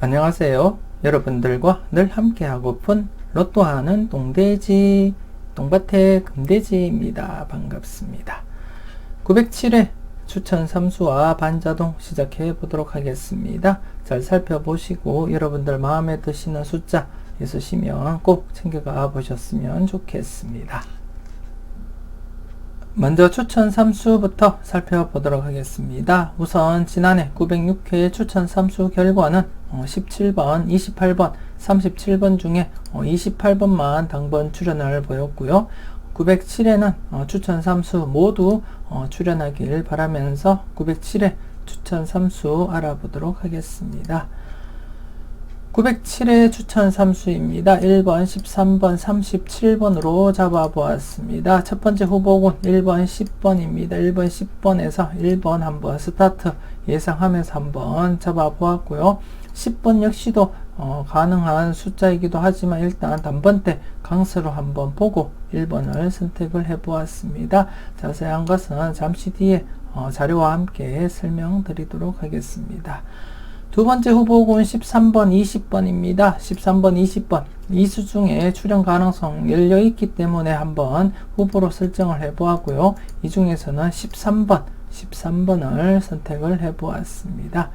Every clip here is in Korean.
안녕하세요. 여러분들과 늘 함께하고픈 로또하는 똥돼지, 똥밭의 금돼지입니다. 반갑습니다. 907회 추천 3수와 반자동 시작해 보도록 하겠습니다. 잘 살펴보시고 여러분들 마음에 드시는 숫자 있으시면 꼭 챙겨가 보셨으면 좋겠습니다. 먼저 추천 3수부터 살펴보도록 하겠습니다. 우선 지난해 906회 추천 3수 결과는 17번, 28번, 37번 중에 28번만 당번 출연을 보였고요. 907회는 추천 3수 모두 출연하길 바라면서 907회 추천 3수 알아보도록 하겠습니다. 907회 추천 3수입니다. 1번, 13번, 37번으로 잡아보았습니다. 첫 번째 후보군 1번, 10번입니다. 1번, 10번에서 1번 한번 스타트 예상하면서 한번 잡아보았고요. 10번 역시도 어, 가능한 숫자이기도 하지만 일단 단번때 강세로 한번 보고 1번을 선택을 해 보았습니다. 자세한 것은 잠시 뒤에 어, 자료와 함께 설명드리도록 하겠습니다. 두 번째 후보군 13번, 20번입니다. 13번, 20번. 이수 중에 출연 가능성 열려 있기 때문에 한번 후보로 설정을 해 보았고요. 이 중에서는 13번, 13번을 선택을 해 보았습니다.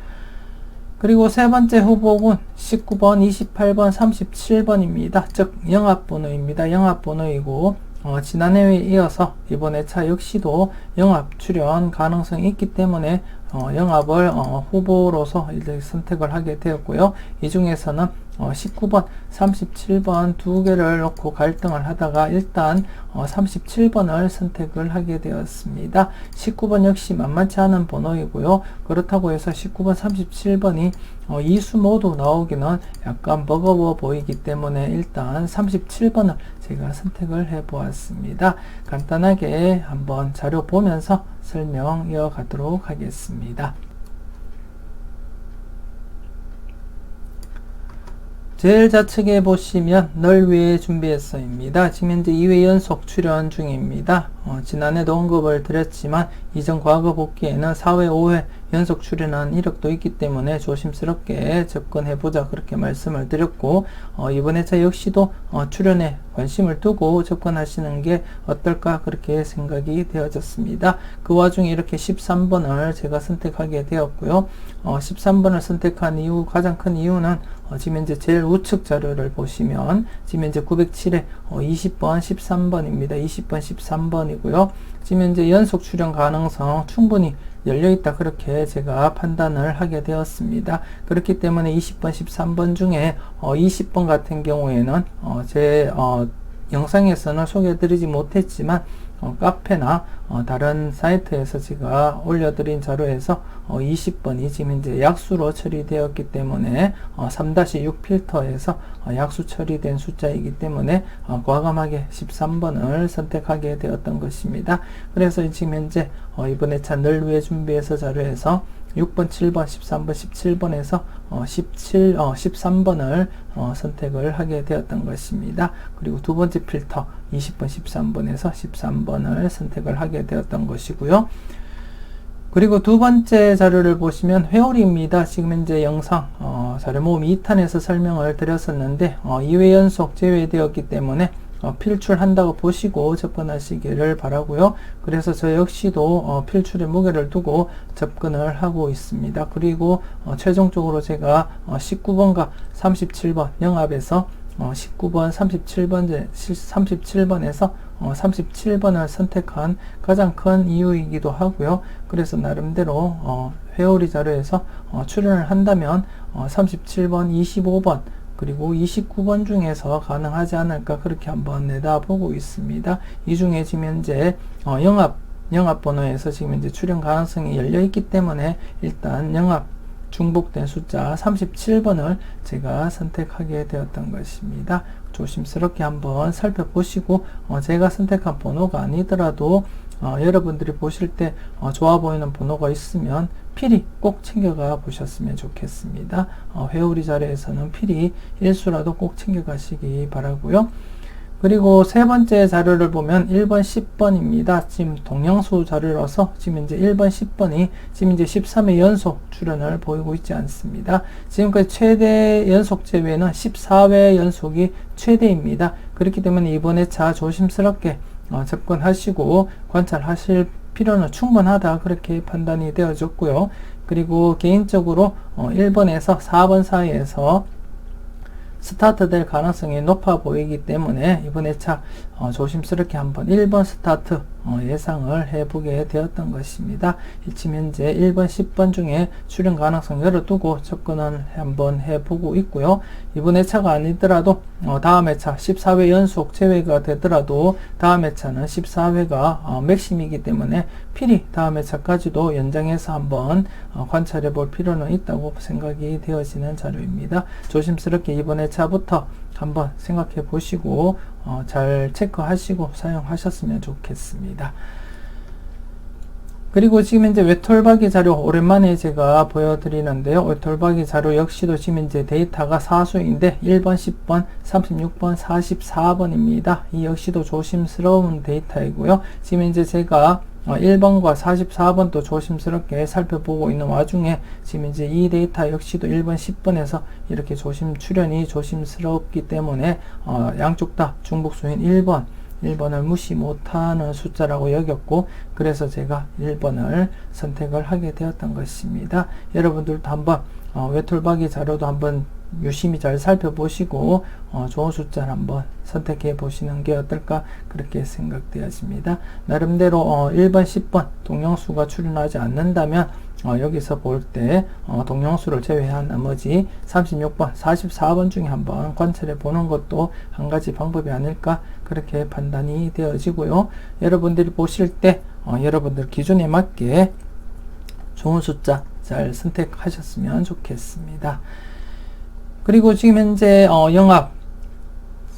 그리고 세 번째 후보군 19번, 28번, 37번입니다. 즉 영합 번호입니다. 영합 번호이고 어, 지난해에 이어서 이번 회차 역시도 영합 출연 가능성이 있기 때문에 어, 영합을 어, 후보로서 선택을 하게 되었고요. 이 중에서는 어, 19번, 37번 두 개를 놓고 갈등을 하다가 일단 어, 37번을 선택을 하게 되었습니다. 19번 역시 만만치 않은 번호이고요. 그렇다고 해서 19번, 37번이 어, 이수 모두 나오기는 약간 버거워 보이기 때문에 일단 37번을 제가 선택을 해 보았습니다. 간단하게 한번 자료 보면서 설명 이어가도록 하겠습니다. 제일 좌측에 보시면 널 위해 준비했어입니다. 지금 현재 2회 연속 출연 중입니다. 어, 지난해도 언급을 드렸지만 이전 과거 복귀에는 4회, 5회 연속 출연한 이력도 있기 때문에 조심스럽게 접근해보자 그렇게 말씀을 드렸고 어, 이번 회차 역시도 어, 출연에 관심을 두고 접근하시는 게 어떨까 그렇게 생각이 되어졌습니다. 그 와중에 이렇게 13번을 제가 선택하게 되었고요. 어, 13번을 선택한 이유 가장 큰 이유는 어, 지금 현재 제일 우측 자료를 보시면 지금 현재 907에 어, 20번, 13번입니다. 20번, 13번이고요. 지금 현재 연속 출연 가능성 충분히 열려있다 그렇게 제가 판단을 하게 되었습니다. 그렇기 때문에 20번, 13번 중에 어, 20번 같은 경우에는 어, 제 어, 영상에서는 소개해드리지 못했지만 어, 카페나 어, 다른 사이트에서 제가 올려드린 자료에서 어, 20번이 지금 이제 약수로 처리되었기 때문에 어, 3-6 필터에서 어, 약수 처리된 숫자이기 때문에 어, 과감하게 13번을 선택하게 되었던 것입니다. 그래서 지금 현재 어, 이번에 찬늘 위에 준비해서 자료에서 6번, 7번, 13번, 17번에서 어, 17, 어, 13번을 어, 선택을 하게 되었던 것입니다. 그리고 두 번째 필터 20번, 13번에서 13번을 선택을 하게 되었던 것이고요. 그리고 두 번째 자료를 보시면 회오리입니다. 지금 현재 영상 어, 자료 모음 2탄에서 설명을 드렸었는데 어, 2회 연속 제외되었기 때문에 어, 필출한다고 보시고 접근하시기를 바라고요. 그래서 저 역시도 어, 필출의 무게를 두고 접근을 하고 있습니다. 그리고 어, 최종적으로 제가 19번과 37번 영합에서 19번, 37번, 37번에서 37번을 선택한 가장 큰 이유이기도 하고요. 그래서 나름대로 회오리 자료에서 출연을 한다면 37번, 25번, 그리고 29번 중에서 가능하지 않을까 그렇게 한번 내다보고 있습니다. 이 중에 지금 현재 어, 영합 영합 번호에서 지금 현재 출연 가능성이 열려 있기 때문에 일단 영합 중복된 숫자 37번을 제가 선택하게 되었던 것입니다. 조심스럽게 한번 살펴보시고 어, 제가 선택한 번호가 아니더라도 어, 여러분들이 보실 때 어, 좋아 보이는 번호가 있으면 필히 꼭 챙겨가 보셨으면 좋겠습니다. 어, 회오리 자리에서는 필히 일수라도 꼭 챙겨가시기 바라고요. 그리고 세 번째 자료를 보면 1번, 10번입니다. 지금 동영수 자료라서 지금 이제 1번, 10번이 지금 이제 13회 연속 출연을 보이고 있지 않습니다. 지금까지 최대 연속 제외는 14회 연속이 최대입니다. 그렇기 때문에 이번에 차 조심스럽게 어, 접근하시고 관찰하실 필요는 충분하다 그렇게 판단이 되어졌고요. 그리고 개인적으로 어, 1번에서 4번 사이에서 스타트 될 가능성이 높아 보이기 때문에 이번 회차 어, 조심스럽게 한번 1번 스타트 어, 예상을 해보게 되었던 것입니다. 지금 현재 1번, 10번 중에 출연 가능성 열어두고 접근을 한번 해보고 있고요. 이번 회차가 아니더라도 어, 다음 회차 14회 연속 제외가 되더라도 다음 회차는 14회가 어, 맥심이기 때문에 필히 다음 회차까지도 연장해서 한번 어, 관찰해 볼 필요는 있다고 생각이 되어지는 자료입니다. 조심스럽게 이번 회차부터 한번 생각해 보시고 어, 잘 체크하시고 사용하셨으면 좋겠습니다. 그리고 지금 이제 외톨박이 자료 오랜만에 제가 보여드리는데요. 외톨박이 자료 역시도 지금 이제 데이터가 사수인데 1번, 10번, 36번, 44번입니다. 이 역시도 조심스러운 데이터이고요. 지금 이제 제가 1번과 어, 44번도 조심스럽게 살펴보고 있는 와중에 지금 이제 이 데이터 역시도 1번, 10번에서 이렇게 조심 출현이 조심스럽기 때문에 어, 양쪽 다 중복수인 1번 1번을 무시 못하는 숫자라고 여겼고 그래서 제가 1번을 선택을 하게 되었던 것입니다. 여러분들도 한번 어, 외톨박이 자료도 한번 유심히 잘 살펴보시고 어, 좋은 숫자를 한번 선택해 보시는 게 어떨까 그렇게 생각되어집니다. 나름대로 어, 1번, 10번 동영수가 출연하지 않는다면 어, 여기서 볼때 어, 동영수를 제외한 나머지 36번, 44번 중에 한번 관찰해 보는 것도 한 가지 방법이 아닐까 그렇게 판단이 되어지고요. 여러분들이 보실 때 어, 여러분들 기준에 맞게 좋은 숫자 잘 선택하셨으면 좋겠습니다. 그리고 지금 현재 어, 영압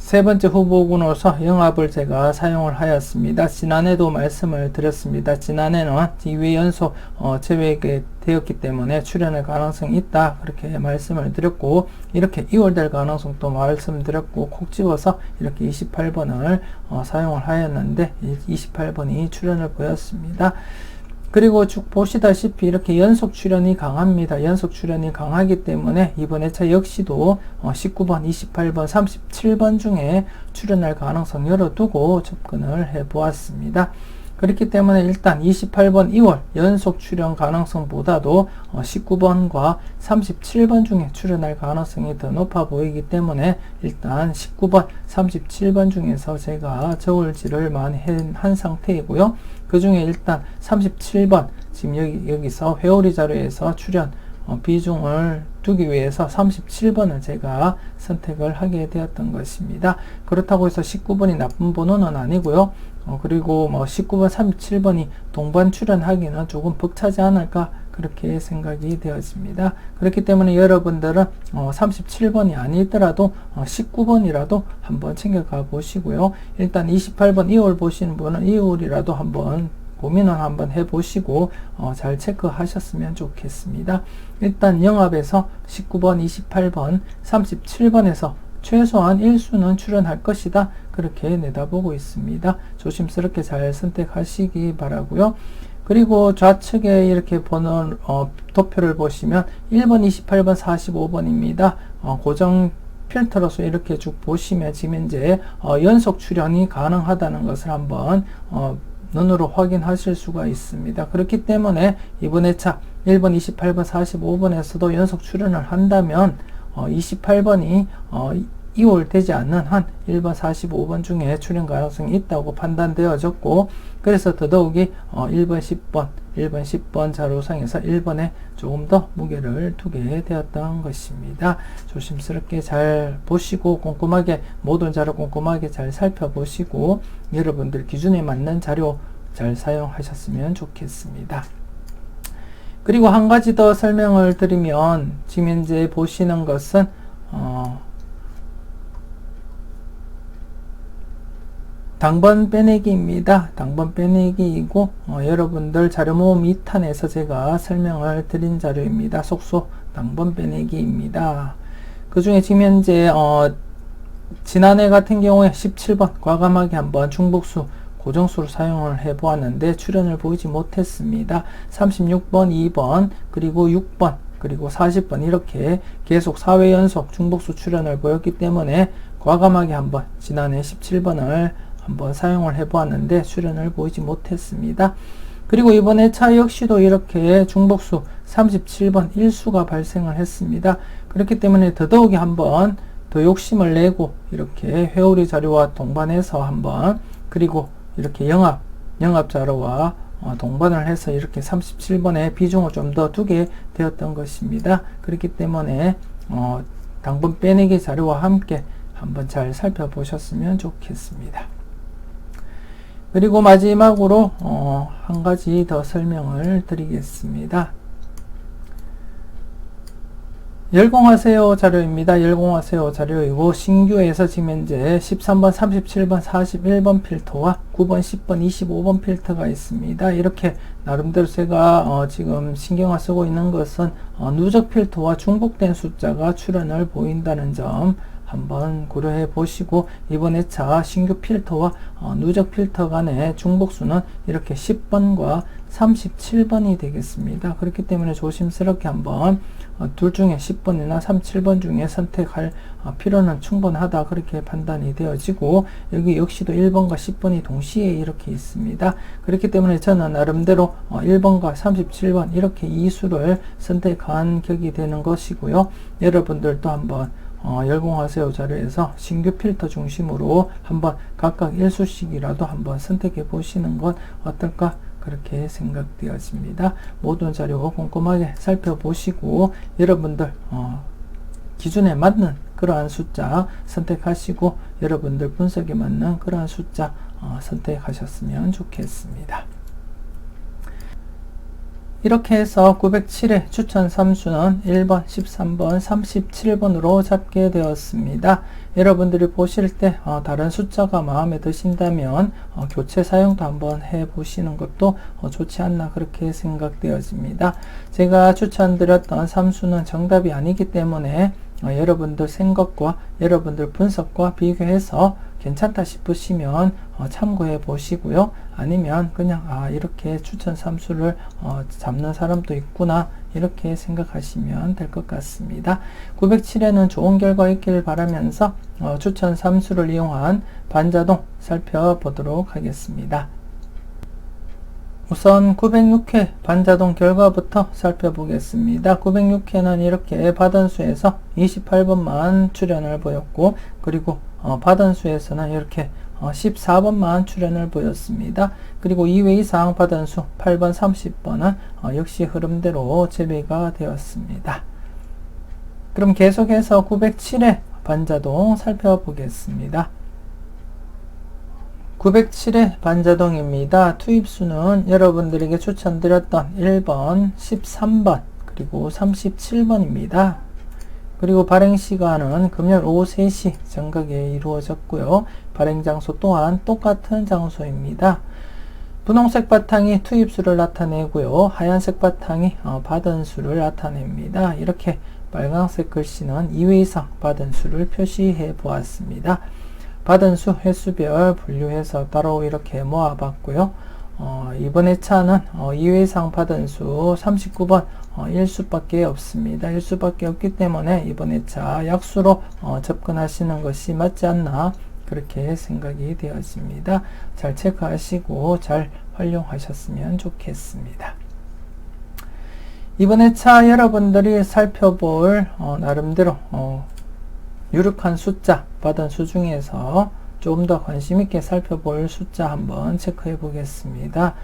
세 번째 후보군으로서 영압을 제가 사용을 하였습니다. 지난해도 말씀을 드렸습니다. 지난해는 2회 연속 어, 제외가 되었기 때문에 출연할 가능성이 있다 그렇게 말씀을 드렸고 이렇게 2월 될 가능성도 말씀드렸고 콕 집어서 이렇게 28번을 어, 사용을 하였는데 28번이 출연을 보였습니다. 그리고 쭉 보시다시피 이렇게 연속 출연이 강합니다. 연속 출연이 강하기 때문에 이번 회차 역시도 19번, 28번, 37번 중에 출연할 가능성 열어두고 접근을 해 보았습니다. 그렇기 때문에 일단 28번 2월 연속 출연 가능성보다도 19번과 어, 37번 중에 출연할 가능성이 더 높아 보이기 때문에 일단 19번, 37번 중에서 제가 저울질을 많이 한 상태이고요. 그 중에 일단 37번 지금 여기, 여기서 회오리 자료에서 출연 어, 비중을 두기 위해서 37번을 제가 선택을 하게 되었던 것입니다. 그렇다고 해서 19번이 나쁜 번호는 아니고요. 어, 그리고 뭐 19번, 37번이 동반 출연하기는 조금 벅차지 않을까 그렇게 생각이 되었습니다. 그렇기 때문에 여러분들은 어, 37번이 아니더라도 어, 19번이라도 한번 챙겨가 보시고요. 일단 28번 2월 보시는 분은 2월이라도 한번 고민을 한번 해보시고 어, 잘 체크하셨으면 좋겠습니다. 일단 영압에서 19번, 28번, 37번에서 최소한 1수는 출연할 것이다. 그렇게 내다보고 있습니다. 조심스럽게 잘 선택하시기 바라고요. 그리고 좌측에 이렇게 번호 어, 도표를 보시면 1번, 28번, 45번입니다. 어, 고정 필터로서 이렇게 쭉 보시면 지금 현재 어, 연속 출연이 가능하다는 것을 한번 어, 눈으로 확인하실 수가 있습니다. 그렇기 때문에 이번 회차 1번, 28번, 45번에서도 연속 출연을 한다면 어, 28번이 어, 2월 되지 않는 한 1번 45번 중에 출연 가능성이 있다고 판단되어졌고 그래서 더더욱이 어 1번 10번 1번 10번 자료상에서 1번에 조금 더 무게를 두게 되었던 것입니다. 조심스럽게 잘 보시고 꼼꼼하게 모든 자료 꼼꼼하게 잘 살펴보시고 여러분들 기준에 맞는 자료 잘 사용하셨으면 좋겠습니다. 그리고 한 가지 더 설명을 드리면 지금 현재 보시는 것은 어 당번 빼내기입니다. 당번 빼내기이고 어, 여러분들 자료 모음 2탄에서 제가 설명을 드린 자료입니다. 속소 당번 빼내기입니다. 그 중에 지금 현재 어, 지난해 같은 경우에 17번 과감하게 한번 중복수 고정수로 사용을 해 보았는데 출현을 보이지 못했습니다. 36번, 2번, 그리고 6번, 그리고 40번 이렇게 계속 4회 연속 중복수 출현을 보였기 때문에 과감하게 한번 지난해 17번을 한번 사용을 해 보았는데 출현을 보이지 못했습니다. 그리고 이번에 차 역시도 이렇게 중복수 37번 일수가 발생을 했습니다. 그렇기 때문에 더더욱이 한번 더 욕심을 내고 이렇게 회오리 자료와 동반해서 한번 그리고 이렇게 영압, 영압 자료와 어, 동반을 해서 이렇게 37번의 비중을 좀 더 두게 되었던 것입니다. 그렇기 때문에 어, 당분 빼내기 자료와 함께 한번 잘 살펴보셨으면 좋겠습니다. 그리고 마지막으로 어, 한 가지 더 설명을 드리겠습니다. 열공하세요 자료입니다. 열공하세요 자료이고 신규에서 지금 현재 13번, 37번, 41번 필터와 9번, 10번, 25번 필터가 있습니다. 이렇게 나름대로 제가 어 지금 신경을 쓰고 있는 것은 어 누적 필터와 중복된 숫자가 출현을 보인다는 점 한번 고려해 보시고 이번 회차 신규 필터와 어, 누적 필터 간의 중복수는 이렇게 10번과 37번이 되겠습니다. 그렇기 때문에 조심스럽게 한번 어, 둘 중에 10번이나 37번 중에 선택할 어, 필요는 충분하다 그렇게 판단이 되어지고 여기 역시도 1번과 10번이 동시에 이렇게 있습니다. 그렇기 때문에 저는 나름대로 어, 1번과 37번 이렇게 이수를 선택한 격이 되는 것이고요. 여러분들도 한번 어, 열공하세요 자료에서 신규 필터 중심으로 한번 각각 1수씩이라도 한번 선택해 보시는 건 어떨까 그렇게 생각되었습니다. 모든 자료 꼼꼼하게 살펴보시고 여러분들 어, 기준에 맞는 그러한 숫자 선택하시고 여러분들 분석에 맞는 그러한 숫자 어, 선택하셨으면 좋겠습니다. 이렇게 해서 907의 추천 삼수는 1번, 13번, 37번으로 잡게 되었습니다. 여러분들이 보실 때 어, 다른 숫자가 마음에 드신다면 어, 교체 사용도 한번 해 보시는 것도 어, 좋지 않나 그렇게 생각되어집니다. 제가 추천드렸던 삼수는 정답이 아니기 때문에 어, 여러분들 생각과 여러분들 분석과 비교해서 괜찮다 싶으시면 어, 참고해 보시고요. 아니면 그냥 아 이렇게 추천 삼수를 어, 잡는 사람도 있구나 이렇게 생각하시면 될 것 같습니다. 907에는 좋은 결과 있기를 바라면서 어, 추천 삼수를 이용한 반자동 살펴보도록 하겠습니다. 우선 906회 반자동 결과부터 살펴보겠습니다. 906회는 이렇게 받은 수에서 28번만 출현을 보였고 그리고 어, 받은 수에서는 이렇게 어, 14번만 출현을 보였습니다. 그리고 2회 이상 받은 수 8번, 30번은 어, 역시 흐름대로 재배가 되었습니다. 그럼 계속해서 907회 반자동 살펴보겠습니다. 907회 반자동입니다. 투입수는 여러분들에게 추천드렸던 1번, 13번, 그리고 37번입니다. 그리고 발행 시간은 금요일 오후 3시 정각에 이루어졌고요. 발행 장소 또한 똑같은 장소입니다. 분홍색 바탕이 투입수를 나타내고요. 하얀색 바탕이 어, 받은 수를 나타냅니다. 이렇게 빨간색 글씨는 2회 이상 받은 수를 표시해 보았습니다. 받은 수 횟수별 분류해서 따로 이렇게 모아봤고요. 어, 이번 회차는 어, 2회 이상 받은 수 39번 어, 1수밖에 없습니다. 1수밖에 없기 때문에 이번 회차 약수로 어, 접근하시는 것이 맞지 않나 그렇게 생각이 되었습니다. 잘 체크하시고 잘 활용하셨으면 좋겠습니다. 이번 회차 여러분들이 살펴볼 어, 나름대로 어, 유력한 숫자 받은 수 중에서 좀 더 관심 있게 살펴볼 숫자 한번 체크해 보겠습니다.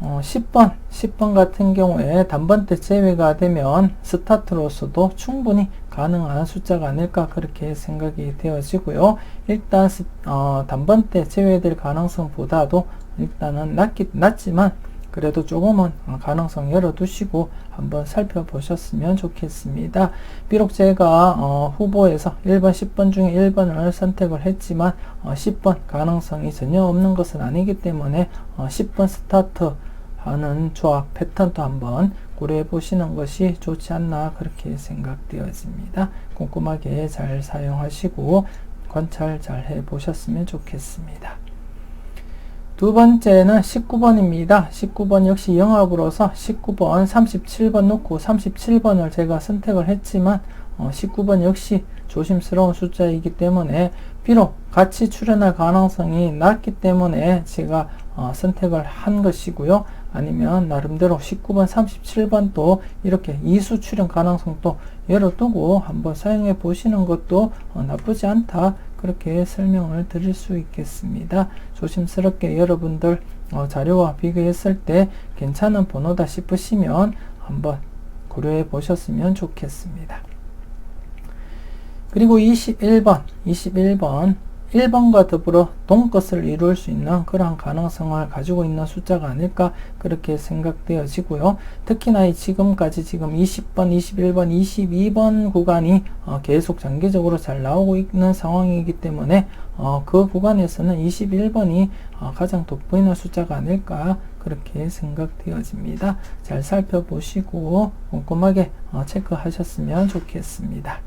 어, 10번, 10번 같은 경우에 단번대 제외가 되면 스타트로서도 충분히 가능한 숫자가 아닐까 그렇게 생각이 되어지고요. 일단 어, 단번대 제외될 가능성보다도 일단은 낮기, 낮지만 그래도 조금은 가능성 열어두시고 한번 살펴보셨으면 좋겠습니다. 비록 제가 어, 후보에서 1번, 10번 중에 1번을 선택을 했지만 어, 10번 가능성이 전혀 없는 것은 아니기 때문에 어, 10번 스타트 하는 조합 패턴도 한번 고려해 보시는 것이 좋지 않나 그렇게 생각되어집니다. 꼼꼼하게 잘 사용하시고 관찰 잘 해 보셨으면 좋겠습니다. 두 번째는 19번입니다. 19번 역시 영합으로서 19번, 37번 놓고 37번을 제가 선택을 했지만 어, 19번 역시 조심스러운 숫자이기 때문에 비록 같이 출연할 가능성이 낮기 때문에 제가 어, 선택을 한 것이고요. 아니면 나름대로 19번, 37번도 이렇게 이수 출연 가능성도 열어두고 한번 사용해 보시는 것도 어, 나쁘지 않다. 그렇게 설명을 드릴 수 있겠습니다. 조심스럽게 여러분들 어, 자료와 비교했을 때 괜찮은 번호다 싶으시면 한번 고려해 보셨으면 좋겠습니다. 그리고 21번, 21번 1번과 더불어 동것을 이룰 수 있는 그러한 가능성을 가지고 있는 숫자가 아닐까 그렇게 생각되어지고요. 특히나 지금까지 지금 20번, 21번, 22번 구간이 어, 계속 장기적으로 잘 나오고 있는 상황이기 때문에 어, 그 구간에서는 21번이 어, 가장 돋보이는 숫자가 아닐까 그렇게 생각되어집니다. 잘 살펴보시고 꼼꼼하게 어, 체크하셨으면 좋겠습니다.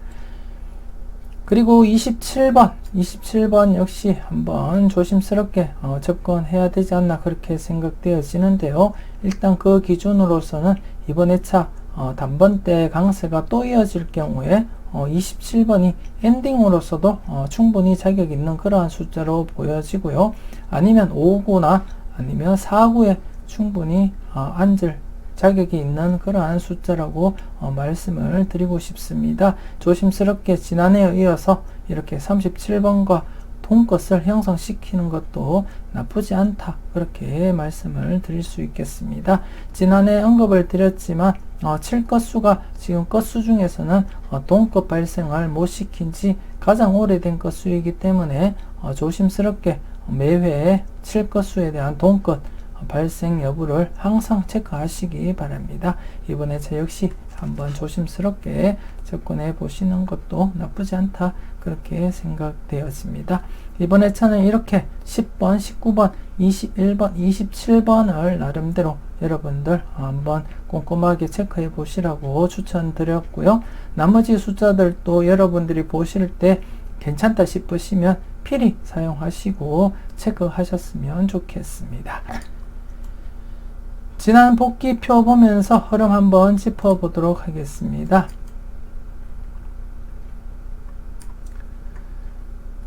그리고 27번, 27번 역시 한번 조심스럽게 어, 접근해야 되지 않나 그렇게 생각되어지는데요. 일단 그 기준으로서는 이번 회차 어, 단번대 강세가 또 이어질 경우에 어, 27번이 엔딩으로서도 어, 충분히 자격 있는 그러한 숫자로 보여지고요. 아니면 5구나 아니면 4구에 충분히 어, 앉을 자격이 있는 그러한 숫자라고 어, 말씀을 드리고 싶습니다. 조심스럽게 지난해에 이어서 이렇게 37번과 동것을 형성시키는 것도 나쁘지 않다. 그렇게 말씀을 드릴 수 있겠습니다. 지난해 언급을 드렸지만 어, 7것수가 지금 것수 중에서는 어, 동것 발생을 못 시킨 지 가장 오래된 것수이기 때문에 어, 조심스럽게 매회 7것수에 대한 동것 발생 여부를 항상 체크하시기 바랍니다. 이번에 제 역시 한번 조심스럽게 접근해 보시는 것도 나쁘지 않다 그렇게 생각되었습니다. 이번 회차는 이렇게 10번, 19번, 21번, 27번을 나름대로 여러분들 한번 꼼꼼하게 체크해 보시라고 추천드렸고요. 나머지 숫자들도 여러분들이 보실 때 괜찮다 싶으시면 필히 사용하시고 체크하셨으면 좋겠습니다. 지난 복귀 표 보면서 흐름 한번 짚어보도록 하겠습니다.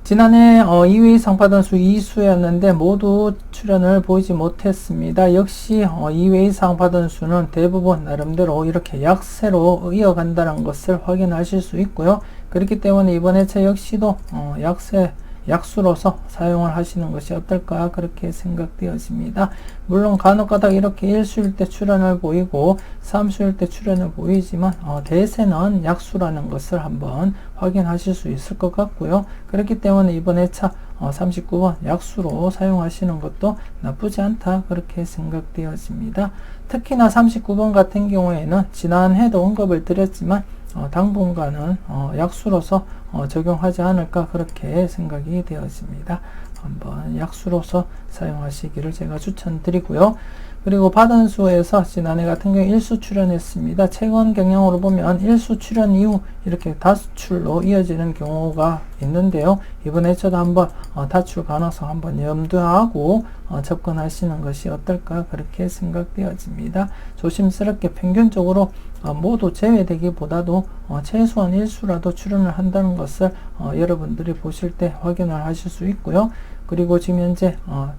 지난해 어, 2위 상파단수 2수였는데 모두 출연을 보이지 못했습니다. 역시 어, 2위 상파단수는 대부분 나름대로 이렇게 약세로 이어간다는 것을 확인하실 수 있고요. 그렇기 때문에 이번 해체 역시도 어, 약세 약수로서 사용을 하시는 것이 어떨까 그렇게 생각되어집니다. 물론 간혹가다 이렇게 일수일 때 출현을 보이고 삼수일 때 출현을 보이지만 어, 대세는 약수라는 것을 한번 확인하실 수 있을 것 같고요. 그렇기 때문에 이번 회차 어, 39번 약수로 사용하시는 것도 나쁘지 않다 그렇게 생각되어집니다. 특히나 39번 같은 경우에는 지난해도 언급을 드렸지만 어, 당분간은 어, 약수로서 어, 적용하지 않을까 그렇게 생각이 되었습니다. 한번 약수로서 사용하시기를 제가 추천드리고요. 그리고 받은 수에서 지난해 같은 경우 1수 출연했습니다. 최근 경향으로 보면 1수 출연 이후 이렇게 다수출로 이어지는 경우가 있는데요. 이번에 저도 한번 어, 다출 가능성 한번 염두하고 어, 접근하시는 것이 어떨까 그렇게 생각되어집니다. 조심스럽게 평균적으로 어, 모두 제외되기보다도 어, 최소한 1수라도 출연을 한다는 것을 어, 여러분들이 보실 때 확인을 하실 수 있고요. 그리고 지금 현재 어,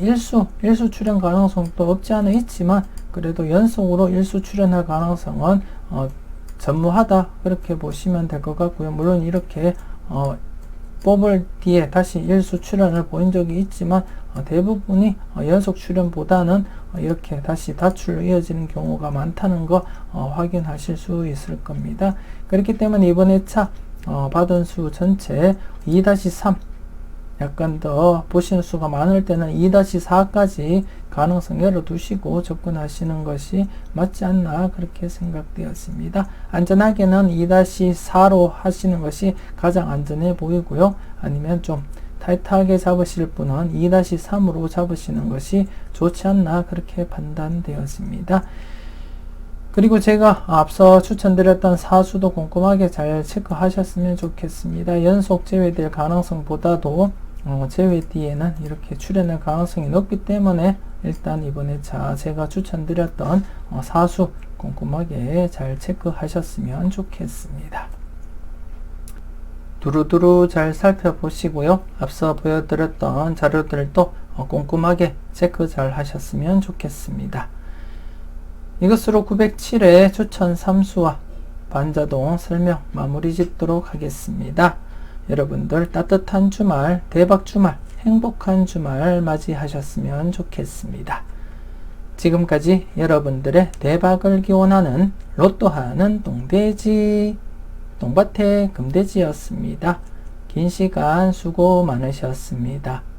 일수, 일수 출현 가능성도 없지 않아 있지만 그래도 연속으로 일수 출현할 가능성은 어, 전무하다 그렇게 보시면 될 것 같고요. 물론 이렇게 어, 뽑을 뒤에 다시 일수 출현을 보인 적이 있지만 어, 대부분이 어, 연속 출현보다는 어, 이렇게 다시 다출로 이어지는 경우가 많다는 거 어, 확인하실 수 있을 겁니다. 그렇기 때문에 이번 회차 어, 받은 수 전체 2-3 약간 더 보시는 수가 많을 때는 2-4까지 가능성 열어두시고 접근하시는 것이 맞지 않나 그렇게 생각되었습니다. 안전하게는 2-4로 하시는 것이 가장 안전해 보이고요. 아니면 좀 타이트하게 잡으실 분은 2-3으로 잡으시는 것이 좋지 않나 그렇게 판단되었습니다. 그리고 제가 앞서 추천드렸던 사수도 꼼꼼하게 잘 체크하셨으면 좋겠습니다. 연속 제외될 가능성보다도 어, 제외 뒤에는 이렇게 출현할 가능성이 높기 때문에 일단 이번에 자 제가 추천드렸던 어, 사수 꼼꼼하게 잘 체크하셨으면 좋겠습니다. 두루두루 잘 살펴보시고요. 앞서 보여드렸던 자료들도 어, 꼼꼼하게 체크 잘 하셨으면 좋겠습니다. 이것으로 907회 추천 3수와 반자동 설명 마무리 짓도록 하겠습니다. 여러분들 따뜻한 주말, 대박 주말, 행복한 주말 맞이하셨으면 좋겠습니다. 지금까지 여러분들의 대박을 기원하는 로또하는 똥돼지, 똥밭의 금돼지였습니다. 긴 시간 수고 많으셨습니다.